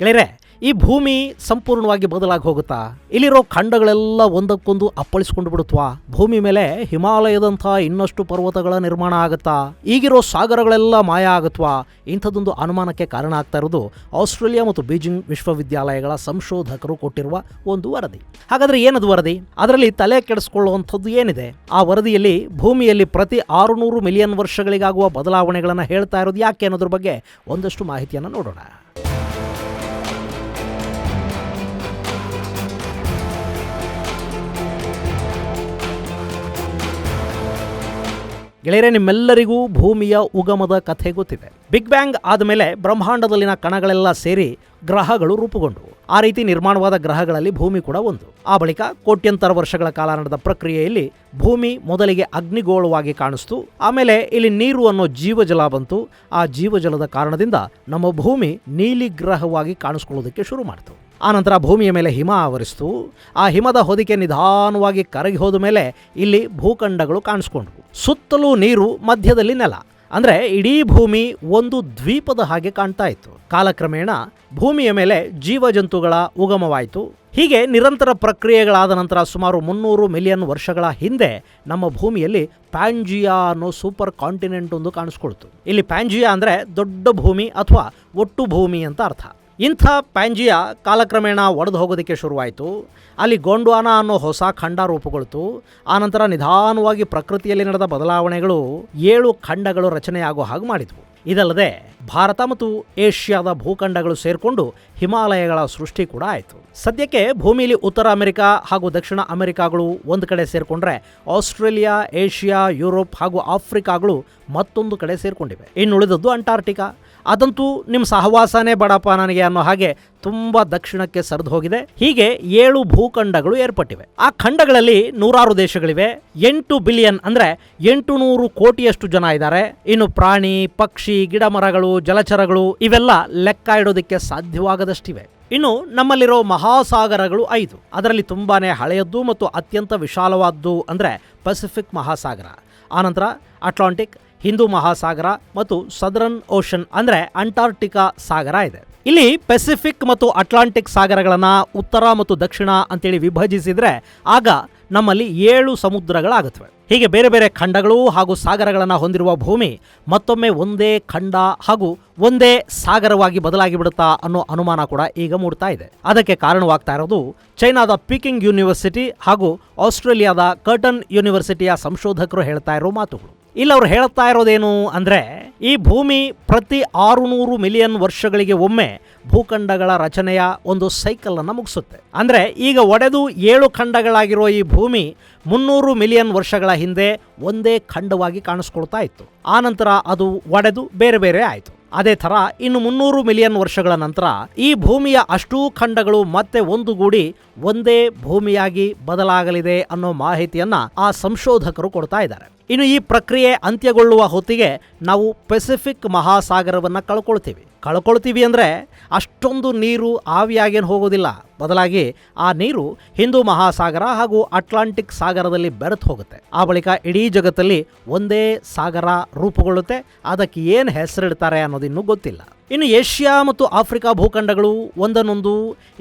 ಗೆಳೆಯರೆ, ಈ ಭೂಮಿ ಸಂಪೂರ್ಣವಾಗಿ ಬದಲಾಗಿ ಹೋಗುತ್ತಾ? ಇಲ್ಲಿರೋ ಖಂಡಗಳೆಲ್ಲ ಒಂದಕ್ಕೊಂದು ಅಪ್ಪಳಿಸ್ಕೊಂಡು ಬಿಡುತ್ತಾ ಭೂಮಿ ಮೇಲೆ ಹಿಮಾಲಯದಂಥ ಇನ್ನಷ್ಟು ಪರ್ವತಗಳ ನಿರ್ಮಾಣ ಆಗುತ್ತಾ? ಈಗಿರೋ ಸಾಗರಗಳೆಲ್ಲ ಮಾಯ ಆಗುತ್ತಾ ಇಂಥದ್ದೊಂದು ಅನುಮಾನಕ್ಕೆ ಕಾರಣ ಆಗ್ತಾ ಇರೋದು ಆಸ್ಟ್ರೇಲಿಯಾ ಮತ್ತು ಬೀಜಿಂಗ್ ವಿಶ್ವವಿದ್ಯಾಲಯಗಳ ಸಂಶೋಧಕರು ಕೊಟ್ಟಿರುವ ಒಂದು ವರದಿ. ಹಾಗಾದ್ರೆ ಏನದು ವರದಿ? ಅದರಲ್ಲಿ ತಲೆ ಕೆಡಿಸ್ಕೊಳ್ಳುವಂಥದ್ದು ಏನಿದೆ? ಆ ವರದಿಯಲ್ಲಿ ಭೂಮಿಯಲ್ಲಿ ಪ್ರತಿ ಆರುನೂರು ಮಿಲಿಯನ್ ವರ್ಷಗಳಿಗಾಗುವ ಬದಲಾವಣೆಗಳನ್ನು ಹೇಳ್ತಾ ಇರೋದು ಯಾಕೆ ಅನ್ನೋದ್ರ ಬಗ್ಗೆ ಒಂದಷ್ಟು ಮಾಹಿತಿಯನ್ನು ನೋಡೋಣ. ಗೆಳೆಯರೆ, ನಿಮ್ಮೆಲ್ಲರಿಗೂ ಭೂಮಿಯ ಉಗಮದ ಕಥೆ ಗೊತ್ತಿದೆ. ಬಿಗ್ ಬ್ಯಾಂಗ್ ಆದಮೇಲೆ ಬ್ರಹ್ಮಾಂಡದಲ್ಲಿನ ಕಣಗಳೆಲ್ಲ ಸೇರಿ ಗ್ರಹಗಳು ರೂಪುಗೊಂಡವು ಆ ರೀತಿ ನಿರ್ಮಾಣವಾದ ಗ್ರಹಗಳಲ್ಲಿ ಭೂಮಿ ಕೂಡ ಒಂದು. ಆ ಬಳಿಕ ಕೋಟ್ಯಂತರ ವರ್ಷಗಳ ಕಾಲ ನಡೆದ ಪ್ರಕ್ರಿಯೆಯಲ್ಲಿ ಭೂಮಿ ಮೊದಲಿಗೆ ಅಗ್ನಿಗೋಳವಾಗಿ ಕಾಣಿಸ್ತು. ಆಮೇಲೆ ಇಲ್ಲಿ ನೀರು ಅನ್ನೋ ಜೀವಜಲ ಬಂತು. ಆ ಜೀವಜಲದ ಕಾರಣದಿಂದ ನಮ್ಮ ಭೂಮಿ ನೀಲಿ ಗ್ರಹವಾಗಿ ಕಾಣಿಸ್ಕೊಳ್ಳೋದಕ್ಕೆ ಶುರು ಮಾಡಿತು. ಆನಂತರ ಭೂಮಿಯ ಮೇಲೆ ಹಿಮ ಆವರಿಸಿತು. ಆ ಹಿಮದ ಹೊದಿಕೆ ನಿಧಾನವಾಗಿ ಕರಗಿ ಹೋದ ಮೇಲೆ ಇಲ್ಲಿ ಭೂಖಂಡಗಳು ಕಾಣಿಸ್ಕೊಂಡ್ವು. ಸುತ್ತಲೂ ನೀರು, ಮಧ್ಯದಲ್ಲಿ ನೆಲ. ಅಂದರೆ ಇಡೀ ಭೂಮಿ ಒಂದು ದ್ವೀಪದ ಹಾಗೆ ಕಾಣ್ತಾ ಇತ್ತು. ಕಾಲಕ್ರಮೇಣ ಭೂಮಿಯ ಮೇಲೆ ಜೀವಜಂತುಗಳ ಉಗಮವಾಯಿತು. ಹೀಗೆ ನಿರಂತರ ಪ್ರಕ್ರಿಯೆಗಳಾದ ನಂತರ ಸುಮಾರು ಮುನ್ನೂರು ಮಿಲಿಯನ್ ವರ್ಷಗಳ ಹಿಂದೆ ನಮ್ಮ ಭೂಮಿಯಲ್ಲಿ ಪ್ಯಾಂಜಿಯಾ ಅನ್ನೋ ಸೂಪರ್ ಕಾಂಟಿನೆಂಟ್ ಒಂದು ಕಾಣಿಸ್ಕೊಳ್ತು. ಇಲ್ಲಿ ಪ್ಯಾಂಜಿಯಾ ಅಂದರೆ ದೊಡ್ಡ ಭೂಮಿ ಅಥವಾ ಒಟ್ಟು ಭೂಮಿ ಅಂತ ಅರ್ಥ. ಇಂಥ ಪ್ಯಾಂಜಿಯಾ ಕಾಲಕ್ರಮೇಣ ಒಡೆದು ಹೋಗೋದಕ್ಕೆ ಶುರುವಾಯಿತು. ಅಲ್ಲಿ ಗೊಂಡ್ವಾನ ಅನ್ನೋ ಹೊಸ ಖಂಡ ರೂಪುಗೊಳ್ತು. ಆನಂತರ ನಿಧಾನವಾಗಿ ಪ್ರಕೃತಿಯಲ್ಲಿ ನಡೆದ ಬದಲಾವಣೆಗಳು ಏಳು ಖಂಡಗಳು ರಚನೆಯಾಗೋ ಹಾಗೆ ಮಾಡಿದವು. ಇದಲ್ಲದೆ ಭಾರತ ಮತ್ತು ಏಷ್ಯಾದ ಭೂಖಂಡಗಳು ಸೇರಿಕೊಂಡು ಹಿಮಾಲಯಗಳ ಸೃಷ್ಟಿ ಕೂಡ ಆಯಿತು. ಸದ್ಯಕ್ಕೆ ಭೂಮಿಯಲ್ಲಿ ಉತ್ತರ ಅಮೆರಿಕ ಹಾಗೂ ದಕ್ಷಿಣ ಅಮೆರಿಕಾಗಳು ಒಂದು ಕಡೆ ಸೇರಿಕೊಂಡ್ರೆ ಆಸ್ಟ್ರೇಲಿಯಾ, ಏಷ್ಯಾ, ಯುರೋಪ್ ಹಾಗೂ ಆಫ್ರಿಕಾಗಳು ಮತ್ತೊಂದು ಕಡೆ ಸೇರಿಕೊಂಡಿವೆ. ಇನ್ನುಳಿದದ್ದು ಅಂಟಾರ್ಟಿಕಾ ಅದಂತೂ ನಿಮ್ಮ ಸಹವಾಸನೇ ಬಡಪ್ಪ ನನಗೆ ಅನ್ನೋ ಹಾಗೆ ತುಂಬ ದಕ್ಷಿಣಕ್ಕೆ ಸರಿದು ಹೋಗಿದೆ. ಹೀಗೆ ಏಳು ಭೂಖಂಡಗಳು ಏರ್ಪಟ್ಟಿವೆ. ಆ ಖಂಡಗಳಲ್ಲಿ ನೂರಾರು ದೇಶಗಳಿವೆ. ಎಂಟು ಬಿಲಿಯನ್ ಅಂದ್ರೆ ಎಂಟು ನೂರು ಕೋಟಿಯಷ್ಟು ಜನ ಇದ್ದಾರೆ. ಇನ್ನು ಪ್ರಾಣಿ, ಪಕ್ಷಿ ಗಿಡ ಮರಗಳು ಜಲಚರಗಳು ಇವೆಲ್ಲ ಲೆಕ್ಕ ಇಡೋದಕ್ಕೆ ಸಾಧ್ಯವಾಗದಷ್ಟಿವೆ. ಇನ್ನು ನಮ್ಮಲ್ಲಿರೋ ಮಹಾಸಾಗರಗಳು ಐದು. ಅದರಲ್ಲಿ ತುಂಬಾನೇ ಹಳೆಯದ್ದು ಮತ್ತು ಅತ್ಯಂತ ವಿಶಾಲವಾದ್ದು ಅಂದ್ರೆ ಪೆಸಿಫಿಕ್ ಮಹಾಸಾಗರ. ಆನಂತರ ಅಟ್ಲಾಂಟಿಕ್ ಹಿಂದೂ ಮಹಾಸಾಗರ ಮತ್ತು ಸದರನ್ ಓಷನ್ ಅಂದ್ರೆ ಅಂಟಾರ್ಟಿಕಾ ಸಾಗರ ಇದೆ. ಇಲ್ಲಿ ಪೆಸಿಫಿಕ್ ಮತ್ತು ಅಟ್ಲಾಂಟಿಕ್ ಸಾಗರಗಳನ್ನು ಉತ್ತರ ಮತ್ತು ದಕ್ಷಿಣ ಅಂತೇಳಿ ವಿಭಜಿಸಿದರೆ ಆಗ ನಮ್ಮಲ್ಲಿ ಏಳು ಸಮುದ್ರಗಳಾಗುತ್ತವೆ. ಹೀಗೆ ಬೇರೆ ಬೇರೆ ಖಂಡಗಳು ಹಾಗೂ ಸಾಗರಗಳನ್ನು ಹೊಂದಿರುವ ಭೂಮಿ ಮತ್ತೊಮ್ಮೆ ಒಂದೇ ಖಂಡ ಹಾಗೂ ಒಂದೇ ಸಾಗರವಾಗಿ ಬದಲಾಗಿ ಬಿಡುತ್ತಾ ಅನ್ನೋ ಅನುಮಾನ ಕೂಡ ಈಗ ಮೂಡ್ತಾ ಇದೆ. ಅದಕ್ಕೆ ಕಾರಣವಾಗ್ತಾ ಇರೋದು ಚೈನಾದ ಪೀಕಿಂಗ್ ಯೂನಿವರ್ಸಿಟಿ ಹಾಗೂ ಆಸ್ಟ್ರೇಲಿಯಾದ ಕರ್ಟನ್ ಯೂನಿವರ್ಸಿಟಿಯ ಸಂಶೋಧಕರು ಹೇಳ್ತಾ ಇರೋ ಮಾತುಗಳು. ಇಲ್ಲಿ ಅವ್ರು ಹೇಳ್ತಾ ಇರೋದೇನು ಅಂದರೆ, ಈ ಭೂಮಿ ಪ್ರತಿ ಆರುನೂರು ಮಿಲಿಯನ್ ವರ್ಷಗಳಿಗೆ ಒಮ್ಮೆ ಭೂಖಂಡಗಳ ರಚನೆಯ ಒಂದು ಸೈಕಲ್ ಅನ್ನು ಮುಗಿಸುತ್ತೆ. ಅಂದರೆ ಈಗ ಒಡೆದು ಏಳು ಖಂಡಗಳಾಗಿರೋ ಈ ಭೂಮಿ ಮುನ್ನೂರು ಮಿಲಿಯನ್ ವರ್ಷಗಳ ಹಿಂದೆ ಒಂದೇ ಖಂಡವಾಗಿ ಕಾಣಿಸ್ಕೊಳ್ತಾ ಇತ್ತು. ಆನಂತರ ಅದು ಒಡೆದು ಬೇರೆ ಬೇರೆ ಆಯಿತು. ಅದೇ ಥರ ಇನ್ನು ಮುನ್ನೂರು ಮಿಲಿಯನ್ ವರ್ಷಗಳ ನಂತರ ಈ ಭೂಮಿಯ ಅಷ್ಟೂ ಖಂಡಗಳು ಮತ್ತೆ ಒಂದುಗೂಡಿ ಒಂದೇ ಭೂಮಿಯಾಗಿ ಬದಲಾಗಲಿದೆ ಅನ್ನೋ ಮಾಹಿತಿಯನ್ನು ಆ ಸಂಶೋಧಕರು ಕೊಡ್ತಾ ಇದ್ದಾರೆ. ಇನ್ನು ಈ ಪ್ರಕ್ರಿಯೆ ಅಂತ್ಯಗೊಳ್ಳುವ ಹೊತ್ತಿಗೆ ನಾವು ಪೆಸಿಫಿಕ್ ಮಹಾಸಾಗರವನ್ನು ಕಳ್ಕೊಳ್ತೀವಿ. ಕಳ್ಕೊಳ್ತೀವಿ ಅಂದರೆ ಅಷ್ಟೊಂದು ನೀರು ಆವಿಯಾಗೇನು ಹೋಗೋದಿಲ್ಲ. ಬದಲಾಗಿ ಆ ನೀರು ಹಿಂದೂ ಮಹಾಸಾಗರ ಹಾಗೂ ಅಟ್ಲಾಂಟಿಕ್ ಸಾಗರದಲ್ಲಿ ಬೆರೆತು ಹೋಗುತ್ತೆ. ಆ ಬಳಿಕ ಇಡೀ ಜಗತ್ತಲ್ಲಿ ಒಂದೇ ಸಾಗರ ರೂಪುಗೊಳ್ಳುತ್ತೆ. ಅದಕ್ಕೆ ಏನು ಹೆಸರಿಡ್ತಾರೆ ಅನ್ನೋದಿನ್ನೂ ಗೊತ್ತಿಲ್ಲ. ಇನ್ನು ಏಷ್ಯಾ ಮತ್ತು ಆಫ್ರಿಕಾ ಭೂಖಂಡಗಳು ಒಂದನ್ನೊಂದು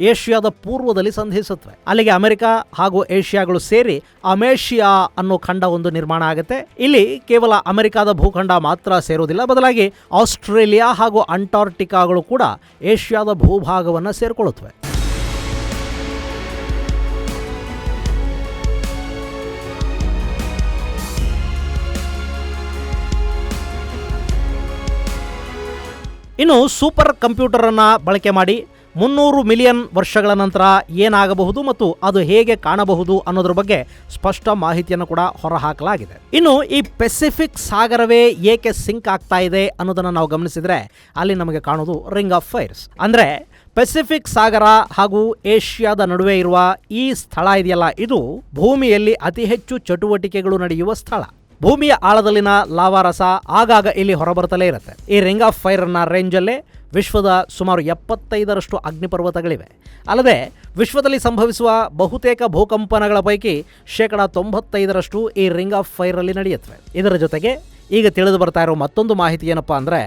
ಏಷ್ಯಾದ ಪೂರ್ವದಲ್ಲಿ ಸಂಧಿಸುತ್ತವೆ. ಅಲ್ಲಿಗೆ ಅಮೆರಿಕ ಹಾಗೂ ಏಷ್ಯಾಗಳು ಸೇರಿ ಅಮೇಷಿಯಾ ಅನ್ನೋ ಖಂಡ ಒಂದು ನಿರ್ಮಾಣ ಆಗುತ್ತೆ. ಇಲ್ಲಿ ಕೇವಲ ಅಮೆರಿಕಾದ ಭೂಖಂಡ ಮಾತ್ರ ಸೇರೋದಿಲ್ಲ ಬದಲಾಗಿ ಆಸ್ಟ್ರೇಲಿಯಾ ಹಾಗೂ ಅಂಟಾರ್ಟಿಕಾಗಳು ಕೂಡ ಏಷ್ಯಾದ ಭೂಭಾಗವನ್ನು ಸೇರಿಕೊಳ್ಳುತ್ತವೆ. ಇನ್ನು ಸೂಪರ್ ಕಂಪ್ಯೂಟರನ್ನು ಬಳಕೆ ಮಾಡಿ ಮುನ್ನೂರು ಮಿಲಿಯನ್ ವರ್ಷಗಳ ನಂತರ ಏನಾಗಬಹುದು ಮತ್ತು ಅದು ಹೇಗೆ ಕಾಣಬಹುದು ಅನ್ನೋದ್ರ ಬಗ್ಗೆ ಸ್ಪಷ್ಟ ಮಾಹಿತಿಯನ್ನು ಕೂಡ ಹೊರಹಾಕಲಾಗಿದೆ. ಇನ್ನು ಈ ಪೆಸಿಫಿಕ್ ಸಾಗರವೇ ಏಕೆ ಸಿಂಕ್ ಆಗ್ತಾ ಇದೆ ಅನ್ನೋದನ್ನು ನಾವು ಗಮನಿಸಿದರೆ ಅಲ್ಲಿ ನಮಗೆ ಕಾಣೋದು ರಿಂಗ್ ಆಫ್ ಫೈರ್ಸ್ ಅಂದರೆ ಪೆಸಿಫಿಕ್ ಸಾಗರ ಹಾಗೂ ಏಷ್ಯಾದ ನಡುವೆ ಇರುವ ಈ ಸ್ಥಳ ಇದೆಯಲ್ಲ, ಇದು ಭೂಮಿಯಲ್ಲಿ ಅತಿ ಹೆಚ್ಚು ಚಟುವಟಿಕೆಗಳು ನಡೆಯುವ ಸ್ಥಳ. ಭೂಮಿಯ ಆಳದಲ್ಲಿನ ಲಾವಾರಸ ಆಗಾಗ ಇಲ್ಲಿ ಹೊರಬರುತ್ತಲೇ ಇರುತ್ತೆ. ಈ ರಿಂಗ್ ಆಫ್ ಫೈರ್ನ ರೇಂಜಲ್ಲೇ ವಿಶ್ವದ ಸುಮಾರು ಎಪ್ಪತ್ತೈದರಷ್ಟು ಅಗ್ನಿಪರ್ವತಗಳಿವೆ. ಅಲ್ಲದೆ ವಿಶ್ವದಲ್ಲಿ ಸಂಭವಿಸುವ ಬಹುತೇಕ ಭೂಕಂಪನಗಳ ಪೈಕಿ ಶೇಕಡ ತೊಂಬತ್ತೈದರಷ್ಟು ಈ ರಿಂಗ್ ಆಫ್ ಫೈರಲ್ಲಿ ನಡೆಯುತ್ತವೆ. ಇದರ ಜೊತೆಗೆ ಈಗ ತಿಳಿದು ಬರ್ತಾ ಇರೋ ಮತ್ತೊಂದು ಮಾಹಿತಿ ಏನಪ್ಪಾ ಅಂದರೆ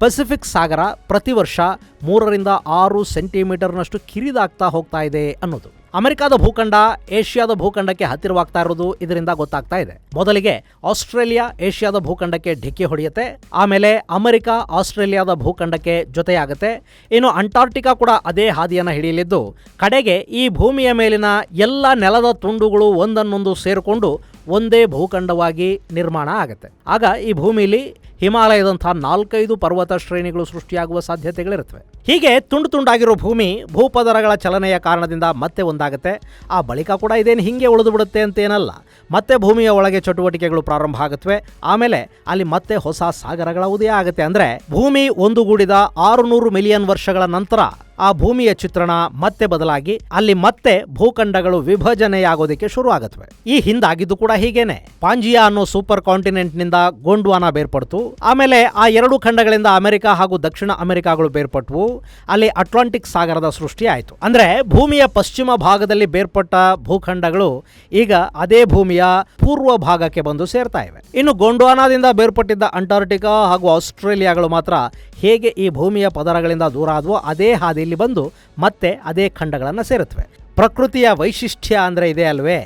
ಪೆಸಿಫಿಕ್ ಸಾಗರ ಪ್ರತಿ ವರ್ಷ ಮೂರರಿಂದ ಆರು ಸೆಂಟಿಮೀಟರ್ನಷ್ಟು ಕಿರಿದಾಗ್ತಾ ಹೋಗ್ತಾ ಇದೆ ಅನ್ನೋದು. ಅಮೆರಿಕಾದ ಭೂಖಂಡ ಏಷ್ಯಾದ ಭೂಖಂಡಕ್ಕೆ ಹತ್ತಿರವಾಗ್ತಾ ಇರೋದು ಇದರಿಂದ ಗೊತ್ತಾಗ್ತಾ ಇದೆ. ಮೊದಲಿಗೆ ಆಸ್ಟ್ರೇಲಿಯಾ ಏಷ್ಯಾದ ಭೂಖಂಡಕ್ಕೆ ಢಿಕ್ಕಿ ಹೊಡೆಯುತ್ತೆ, ಆಮೇಲೆ ಅಮೆರಿಕ ಆಸ್ಟ್ರೇಲಿಯಾದ ಭೂಖಂಡಕ್ಕೆ ಜೊತೆಯಾಗುತ್ತೆ. ಇನ್ನು ಅಂಟಾರ್ಟಿಕಾ ಕೂಡ ಅದೇ ಹಾದಿಯನ್ನು ಹಿಡಿಯಲಿದ್ದು, ಕಡೆಗೆ ಈ ಭೂಮಿಯ ಮೇಲಿನ ಎಲ್ಲ ನೆಲದ ತುಂಡುಗಳು ಒಂದನ್ನೊಂದು ಸೇರಿಕೊಂಡು ಒಂದೇ ಭೂಖಂಡವಾಗಿ ನಿರ್ಮಾಣ ಆಗುತ್ತೆ. ಆಗ ಈ ಭೂಮಿಲಿ ಹಿಮಾಲಯದಂಥ ನಾಲ್ಕೈದು ಪರ್ವತ ಶ್ರೇಣಿಗಳು ಸೃಷ್ಟಿಯಾಗುವ ಸಾಧ್ಯತೆಗಳಿರುತ್ತವೆ. ಹೀಗೆ ತುಂಡು ತುಂಡಾಗಿರೋ ಭೂಮಿ ಭೂಪದರಗಳ ಚಲನೆಯ ಕಾರಣದಿಂದ ಮತ್ತೆ ಒಂದಾಗುತ್ತೆ. ಆ ಬಳಿಕ ಕೂಡ ಇದೇನು ಹಿಂಗೆ ಉಳಿದು ಬಿಡುತ್ತೆ ಅಂತೇನಲ್ಲ. ಮತ್ತೆ ಭೂಮಿಯ ಒಳಗೆ ಚಟುವಟಿಕೆಗಳು ಪ್ರಾರಂಭ ಆಗುತ್ತವೆ. ಆಮೇಲೆ ಅಲ್ಲಿ ಮತ್ತೆ ಹೊಸ ಸಾಗರಗಳ ಉದಯ ಆಗುತ್ತೆ. ಅಂದ್ರೆ ಭೂಮಿ ಒಂದುಗೂಡಿದ ಆರುನೂರು ಮಿಲಿಯನ್ ವರ್ಷಗಳ ನಂತರ ಆ ಭೂಮಿಯ ಚಿತ್ರಣ ಮತ್ತೆ ಬದಲಾಗಿ ಅಲ್ಲಿ ಮತ್ತೆ ಭೂಖಂಡಗಳು ವಿಭಜನೆಯಾಗೋದಕ್ಕೆ ಶುರು ಆಗುತ್ತವೆ ಈ ಹಿಂದಾಗಿದ್ದು ಕೂಡ ಹೀಗೇನೆ. ಪಾಂಜಿಯಾ ಅನ್ನೋ ಸೂಪರ್ ಕಾಂಟಿನೆಂಟ್ನಿಂದ ಗೋಂಡ್ವಾನ ಬೇರ್ಪಡ್ತು. ಆಮೇಲೆ ಆ ಎರಡು ಖಂಡಗಳಿಂದ ಅಮೆರಿಕ ಹಾಗೂ ದಕ್ಷಿಣ ಅಮೆರಿಕಾಗಳು ಬೇರ್ಪಟ್ಟವು ಅಲ್ಲಿ ಅಟ್ಲಾಂಟಿಕ್ ಸಾಗರದ ಸೃಷ್ಟಿ ಆಯಿತು. ಅಂದ್ರೆ ಭೂಮಿಯ ಪಶ್ಚಿಮ ಭಾಗದಲ್ಲಿ ಬೇರ್ಪಟ್ಟ ಭೂಖಂಡಗಳು ಈಗ ಅದೇ ಭೂಮಿಯ ಪೂರ್ವ ಭಾಗಕ್ಕೆ ಬಂದು ಸೇರ್ತಾ ಇವೆ. ಇನ್ನು ಗೋಂಡ್ವಾನಾದಿಂದ ಬೇರ್ಪಟ್ಟಿದ್ದ ಅಂಟಾರ್ಟಿಕಾ ಹಾಗೂ ಆಸ್ಟ್ರೇಲಿಯಾಗಳು ಮಾತ್ರ ಹೇಗೆ ಈ ಭೂಮಿಯ ಪದರಗಳಿಂದ ದೂರ ಆದವೋ ಅದೇ ಹಾದಿಯಲ್ಲಿ ಬಂದು ಮತ್ತೆ ಅದೇ ಖಂಡಗಳನ್ನು ಸೇರುತ್ತವೆ. ಪ್ರಕೃತಿಯ ವೈಶಿಷ್ಟ್ಯ ಅಂದರೆ ಇದೆ ಅಲ್ವೇ?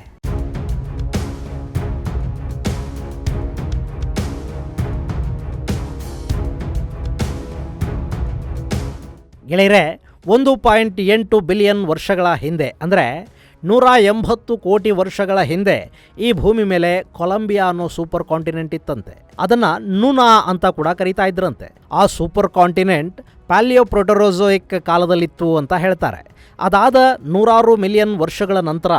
ಗೆಳೆಯರೆ, ಒಂದು ಪಾಯಿಂಟ್ ಎಂಟು ಬಿಲಿಯನ್ ವರ್ಷಗಳ ಹಿಂದೆ, ಅಂದರೆ ನೂರ ಎಂಬತ್ತು ಕೋಟಿ ವರ್ಷಗಳ ಹಿಂದೆ ಈ ಭೂಮಿ ಮೇಲೆ ಕೊಲಂಬಿಯಾ ಅನ್ನೋ ಸೂಪರ್ ಕಾಂಟಿನೆಂಟ್ ಇತ್ತಂತೆ. ಅದನ್ನು ನುನಾ ಅಂತ ಕೂಡ ಕರೀತಾ ಇದ್ರಂತೆ. ಆ ಸೂಪರ್ ಕಾಂಟಿನೆಂಟ್ ಪ್ಯಾಲಿಯೋ ಪ್ರೊಟೊರೋಸೋಯಿಕ್ ಕಾಲದಲ್ಲಿತ್ತು ಅಂತ ಹೇಳ್ತಾರೆ. ಅದಾದ ನೂರಾರು ಮಿಲಿಯನ್ ವರ್ಷಗಳ ನಂತರ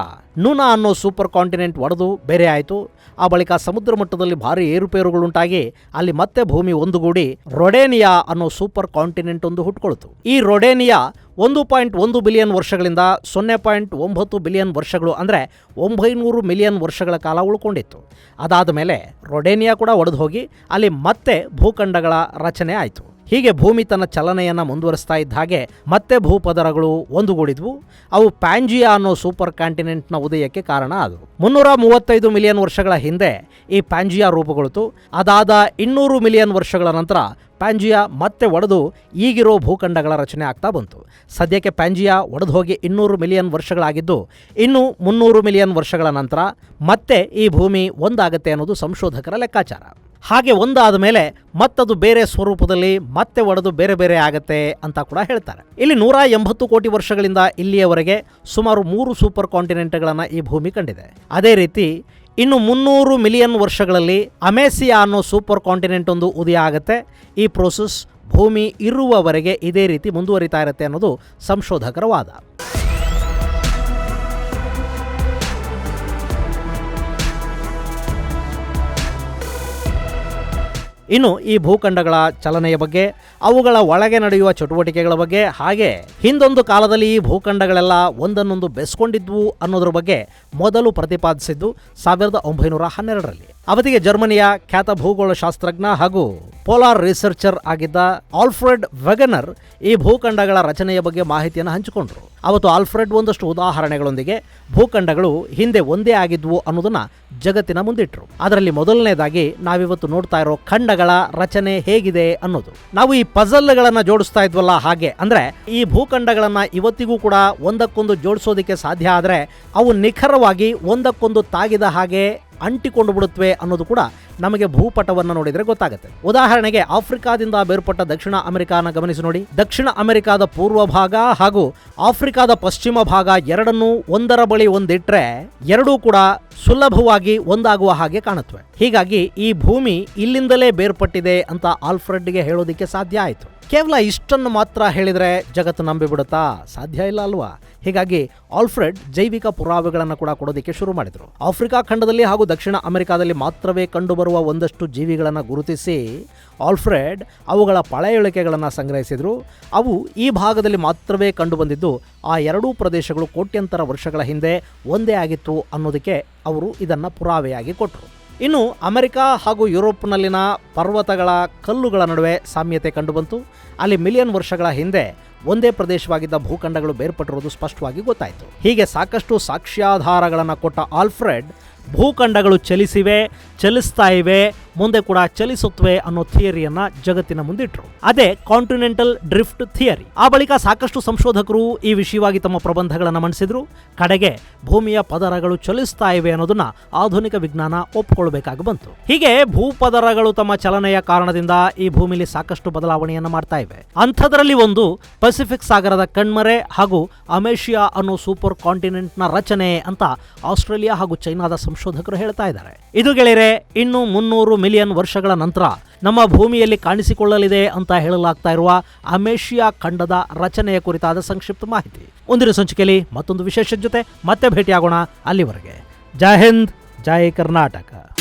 ನೂನಾ ಅನ್ನೋ ಸೂಪರ್ ಕಾಂಟಿನೆಂಟ್ ಒಡೆದು ಬೇರೆ ಆಯಿತು. ಆ ಬಳಿಕ ಸಮುದ್ರ ಮಟ್ಟದಲ್ಲಿ ಭಾರಿ ಏರುಪೇರುಗಳುಂಟಾಗಿ ಅಲ್ಲಿ ಮತ್ತೆ ಭೂಮಿ ಒಂದುಗೂಡಿ ರೊಡೇನಿಯಾ ಅನ್ನೋ ಸೂಪರ್ ಕಾಂಟಿನೆಂಟ್ ಒಂದು ಹುಟ್ಕೊಳ್ತು. ಈ ರೊಡೇನಿಯಾ ಒಂದು ಪಾಯಿಂಟ್ ಒಂದು ಬಿಲಿಯನ್ ವರ್ಷಗಳಿಂದ ಸೊನ್ನೆ ಪಾಯಿಂಟ್ ಒಂಬತ್ತು ಬಿಲಿಯನ್ ವರ್ಷಗಳು ಅಂದರೆ ಒಂಬೈನೂರು ಮಿಲಿಯನ್ ವರ್ಷಗಳ ಕಾಲ ಉಳ್ಕೊಂಡಿತ್ತು. ಅದಾದ ಮೇಲೆ ರೊಡೇನಿಯಾ ಕೂಡ ಒಡೆದು ಹೋಗಿ ಅಲ್ಲಿ ಮತ್ತೆ ಭೂಖಂಡಗಳ ರಚನೆ ಆಯಿತು. ಹೀಗೆ ಭೂಮಿ ತನ್ನ ಚಲನೆಯನ್ನು ಮುಂದುವರಿಸ್ತಾ ಇದ್ದ ಹಾಗೆ ಮತ್ತೆ ಭೂಪದರಗಳು ಒಂದುಗೂಡಿದ್ವು. ಅವು ಪ್ಯಾಂಜಿಯಾ ಅನ್ನೋ ಸೂಪರ್ ಕಾಂಟಿನೆಂಟ್ನ ಉದಯಕ್ಕೆ ಕಾರಣ ಆದವು ಮುನ್ನೂರ ಮೂವತ್ತೈದು ಮಿಲಿಯನ್ ವರ್ಷಗಳ ಹಿಂದೆ ಈ ಪ್ಯಾಂಜಿಯಾ ರೂಪುಗೊಳಿತು. ಅದಾದ ಇನ್ನೂರು ಮಿಲಿಯನ್ ವರ್ಷಗಳ ನಂತರ ಪ್ಯಾಂಜಿಯಾ ಮತ್ತೆ ಒಡೆದು ಈಗಿರೋ ಭೂಖಂಡಗಳ ರಚನೆ ಆಗ್ತಾ ಬಂತು. ಸದ್ಯಕ್ಕೆ ಪ್ಯಾಂಜಿಯಾ ಒಡೆದು ಹೋಗಿ ಇನ್ನೂರು ಮಿಲಿಯನ್ ವರ್ಷಗಳಾಗಿದ್ದು, ಇನ್ನು ಮುನ್ನೂರು ಮಿಲಿಯನ್ ವರ್ಷಗಳ ನಂತರ ಮತ್ತೆ ಈ ಭೂಮಿ ಒಂದಾಗತ್ತೆ ಅನ್ನೋದು ಸಂಶೋಧಕರ ಲೆಕ್ಕಾಚಾರ. ಹಾಗೆ ಒಂದಾದ ಮೇಲೆ ಮತ್ತದು ಬೇರೆ ಸ್ವರೂಪದಲ್ಲಿ ಮತ್ತೆ ಒಡೆದು ಬೇರೆ ಬೇರೆ ಆಗತ್ತೆ ಅಂತ ಕೂಡ ಹೇಳ್ತಾರೆ. ಇಲ್ಲಿ ನೂರ ಎಂಬತ್ತು ಕೋಟಿ ವರ್ಷಗಳಿಂದ ಇಲ್ಲಿಯವರೆಗೆ ಸುಮಾರು ಮೂರು ಸೂಪರ್ ಕಾಂಟಿನೆಂಟ್ಗಳನ್ನು ಈ ಭೂಮಿ ಕಂಡಿದೆ. ಅದೇ ರೀತಿ ಇನ್ನು ಮುನ್ನೂರು ಮಿಲಿಯನ್ ವರ್ಷಗಳಲ್ಲಿ ಅಮೇಸಿಯಾ ಅನ್ನೋ ಸೂಪರ್ ಕಾಂಟಿನೆಂಟ್ ಒಂದು ಉದಯ ಆಗುತ್ತೆ. ಈ ಪ್ರೋಸೆಸ್ ಭೂಮಿ ಇರುವವರೆಗೆ ಇದೇ ರೀತಿ ಮುಂದುವರಿತಾ ಇರುತ್ತೆ ಅನ್ನೋದು ಸಂಶೋಧಕರ ವಾದ. ಇನ್ನು ಈ ಭೂಖಂಡಗಳ ಚಲನೆಯ ಬಗ್ಗೆ, ಅವುಗಳ ಒಳಗೆ ನಡೆಯುವ ಚಟುವಟಿಕೆಗಳ ಬಗ್ಗೆ, ಹಾಗೆ ಹಿಂದೊಂದು ಕಾಲದಲ್ಲಿ ಈ ಭೂಖಂಡಗಳೆಲ್ಲ ಒಂದನ್ನೊಂದು ಬೆಸ್ಕೊಂಡಿದ್ವು ಅನ್ನೋದ್ರ ಬಗ್ಗೆ ಮೊದಲು ಪ್ರತಿಪಾದಿಸಿದ್ದು ಸಾವಿರದ ಒಂಬೈನೂರ ಹನ್ನೆರಡರಲ್ಲಿ. ಅವಧಿಗೆ ಜರ್ಮನಿಯ ಖ್ಯಾತ ಭೂಗೋಳಶಾಸ್ತ್ರಜ್ಞ ಹಾಗೂ ಪೋಲಾರ್ ರಿಸರ್ಚರ್ ಆಗಿದ್ದ ಆಲ್ಫ್ರೆಡ್ ವೆಗನರ್ ಈ ಭೂಖಂಡಗಳ ರಚನೆಯ ಬಗ್ಗೆ ಮಾಹಿತಿಯನ್ನು ಹಂಚಿಕೊಂಡ್ರು. ಅವತ್ತು ಆಲ್ಫ್ರೆಡ್ ಒಂದಷ್ಟು ಉದಾಹರಣೆಗಳೊಂದಿಗೆ ಭೂಖಂಡಗಳು ಹಿಂದೆ ಒಂದೇ ಆಗಿದ್ವು ಅನ್ನೋದನ್ನ ಜಗತ್ತಿನ ಮುಂದಿಟ್ಟರು ಅದರಲ್ಲಿ ಮೊದಲನೇದಾಗಿ ನಾವಿವತ್ತು ನೋಡ್ತಾ ಇರೋ ಖಂಡಗಳ ರಚನೆ ಹೇಗಿದೆ ಅನ್ನೋದು. ನಾವು ಈ ಪಜಲ್ಗಳನ್ನ ಜೋಡಿಸ್ತಾ ಇದ್ವಲ್ಲ ಹಾಗೆ, ಅಂದ್ರೆ ಈ ಭೂಖಂಡಗಳನ್ನ ಇವತ್ತಿಗೂ ಕೂಡ ಒಂದಕ್ಕೊಂದು ಜೋಡಿಸೋದಕ್ಕೆ ಸಾಧ್ಯ ಆದರೆ ಅವು ನಿಖರವಾಗಿ ಒಂದಕ್ಕೊಂದು ತಾಗಿದ ಹಾಗೆ ಅಂಟಿಕೊಂಡು ಬಿಡುತ್ತವೆ ಅನ್ನೋದು ಕೂಡ ನಮಗೆ ಭೂಪಟವನ್ನು ನೋಡಿದರೆ ಗೊತ್ತಾಗುತ್ತೆ. ಉದಾಹರಣೆಗೆ ಆಫ್ರಿಕಾದಿಂದ ಬೇರ್ಪಟ್ಟ ದಕ್ಷಿಣ ಅಮೆರಿಕಾನ ಗಮನಿಸಿ ನೋಡಿ. ದಕ್ಷಿಣ ಅಮೆರಿಕಾದ ಪೂರ್ವ ಭಾಗ ಹಾಗೂ ಆಫ್ರಿಕಾದ ಪಶ್ಚಿಮ ಭಾಗ ಎರಡನ್ನೂ ಒಂದರ ಬಳಿ ಒಂದಿಟ್ರೆ ಎರಡೂ ಕೂಡ ಸುಲಭವಾಗಿ ಒಂದಾಗುವ ಹಾಗೆ ಕಾಣುತ್ತವೆ. ಹೀಗಾಗಿ ಈ ಭೂಮಿ ಇಲ್ಲಿಂದಲೇ ಬೇರ್ಪಟ್ಟಿದೆ ಅಂತ ಆಲ್ಫ್ರೆಡ್ಗೆ ಹೇಳೋದಿಕ್ಕೆ ಸಾಧ್ಯ ಆಯಿತು. ಕೇವಲ ಇಷ್ಟನ್ನು ಮಾತ್ರ ಹೇಳಿದರೆ ಜಗತ್ತು ನಂಬಿಬಿಡುತ್ತಾ ಸಾಧ್ಯ ಇಲ್ಲ ಅಲ್ವಾ? ಹೀಗಾಗಿ ಆಲ್ಫ್ರೆಡ್ ಜೈವಿಕ ಪುರಾವೆಗಳನ್ನು ಕೂಡ ಕೊಡೋದಕ್ಕೆ ಶುರು ಮಾಡಿದರು. ಆಫ್ರಿಕಾ ಖಂಡದಲ್ಲಿ ಹಾಗೂ ದಕ್ಷಿಣ ಅಮೆರಿಕಾದಲ್ಲಿ ಮಾತ್ರವೇ ಕಂಡುಬರುವ ಒಂದಷ್ಟು ಜೀವಿಗಳನ್ನು ಗುರುತಿಸಿ ಆಲ್ಫ್ರೆಡ್ ಅವುಗಳ ಪಳೆಯುಳಿಕೆಗಳನ್ನು ಸಂಗ್ರಹಿಸಿದರು. ಅವು ಈ ಭಾಗದಲ್ಲಿ ಮಾತ್ರವೇ ಕಂಡುಬಂದಿದ್ದು, ಆ ಎರಡೂ ಪ್ರದೇಶಗಳು ಕೋಟ್ಯಂತರ ವರ್ಷಗಳ ಹಿಂದೆ ಒಂದೇ ಆಗಿತ್ತು ಅನ್ನೋದಕ್ಕೆ ಅವರು ಇದನ್ನು ಪುರಾವೆಯಾಗಿ ಕೊಟ್ಟರು ಇನ್ನು ಅಮೆರಿಕ ಹಾಗೂ ಯುರೋಪ್ನಲ್ಲಿನ ಪರ್ವತಗಳ ಕಲ್ಲುಗಳ ನಡುವೆ ಸಾಮ್ಯತೆ ಕಂಡುಬಂತು. ಅಲ್ಲಿ ಮಿಲಿಯನ್ ವರ್ಷಗಳ ಹಿಂದೆ ಒಂದೇ ಪ್ರದೇಶವಾಗಿದ್ದ ಭೂಖಂಡಗಳು ಬೇರ್ಪಟ್ಟಿರುವುದು ಸ್ಪಷ್ಟವಾಗಿ ಗೊತ್ತಾಯಿತು. ಹೀಗೆ ಸಾಕಷ್ಟು ಸಾಕ್ಷ್ಯಾಧಾರಗಳನ್ನು ಕೊಟ್ಟ ಆಲ್ಫ್ರೆಡ್ ಭೂಖಂಡಗಳು ಚಲಿಸಿವೆ, ಚಲಿಸ್ತಾ ಇವೆ, ಮುಂದೆ ಕೂಡ ಚಲಿಸುತ್ತವೆ ಅನ್ನೋ ಥಿಯರಿಯನ್ನ ಜಗತ್ತಿನ ಮುಂದಿಟ್ರು. ಅದೇ ಕಾಂಟಿನೆಂಟಲ್ ಡ್ರಿಫ್ಟ್ ಥಿಯರಿ ಆ ಬಳಿಕ ಸಾಕಷ್ಟು ಸಂಶೋಧಕರು ಈ ವಿಷಯವಾಗಿ ತಮ್ಮ ಪ್ರಬಂಧಗಳನ್ನು ಮಂಡಿಸಿದ್ರು ಕಡೆಗೆ ಭೂಮಿಯ ಪದರಗಳು ಚಲಿಸ್ತಾ ಇವೆ ಅನ್ನೋದನ್ನ ಆಧುನಿಕ ವಿಜ್ಞಾನ ಒಪ್ಪಿಕೊಳ್ಬೇಕಾಗಿ ಬಂತು. ಹೀಗೆ ಭೂಪದರಗಳು ತಮ್ಮ ಚಲನೆಯ ಕಾರಣದಿಂದ ಈ ಭೂಮಿಲಿ ಸಾಕಷ್ಟು ಬದಲಾವಣೆಯನ್ನು ಮಾಡ್ತಾ ಇವೆ. ಅಂಥದ್ರಲ್ಲಿ ಒಂದು ಪೆಸಿಫಿಕ್ ಸಾಗರದ ಕಣ್ಮರೆ ಹಾಗೂ ಅಮೇಷಿಯಾ ಅನ್ನೋ ಸೂಪರ್ ಕಾಂಟಿನೆಂಟ್ನ ರಚನೆ ಅಂತ ಆಸ್ಟ್ರೇಲಿಯಾ ಹಾಗೂ ಚೈನಾದ ಸಂಶೋಧಕರು ಹೇಳ್ತಾ ಇದ್ದಾರೆ. ಇದು ಗೆಳೆಯರೆ, ಇನ್ನು ಮುನ್ನೂರು ಮಿಲಿಯನ್ ವರ್ಷಗಳ ನಂತರ ನಮ್ಮ ಭೂಮಿಯಲ್ಲಿ ಕಾಣಿಸಿಕೊಳ್ಳಲಿದೆ ಅಂತ ಹೇಳಲಾಗ್ತಾ ಇರುವ ಅಮೇಷಿಯಾ ಖಂಡದ ರಚನೆಯ ಕುರಿತಾದ ಸಂಕ್ಷಿಪ್ತ ಮಾಹಿತಿ. ಮುಂದಿನ ಸಂಚಿಕೆಯಲ್ಲಿ ಮತ್ತೊಂದು ವಿಶೇಷ ಜೊತೆ ಮತ್ತೆ ಭೇಟಿಯಾಗೋಣ ಅಲ್ಲಿವರೆಗೆ. ಜೈ ಹಿಂದ್, ಜೈ ಕರ್ನಾಟಕ.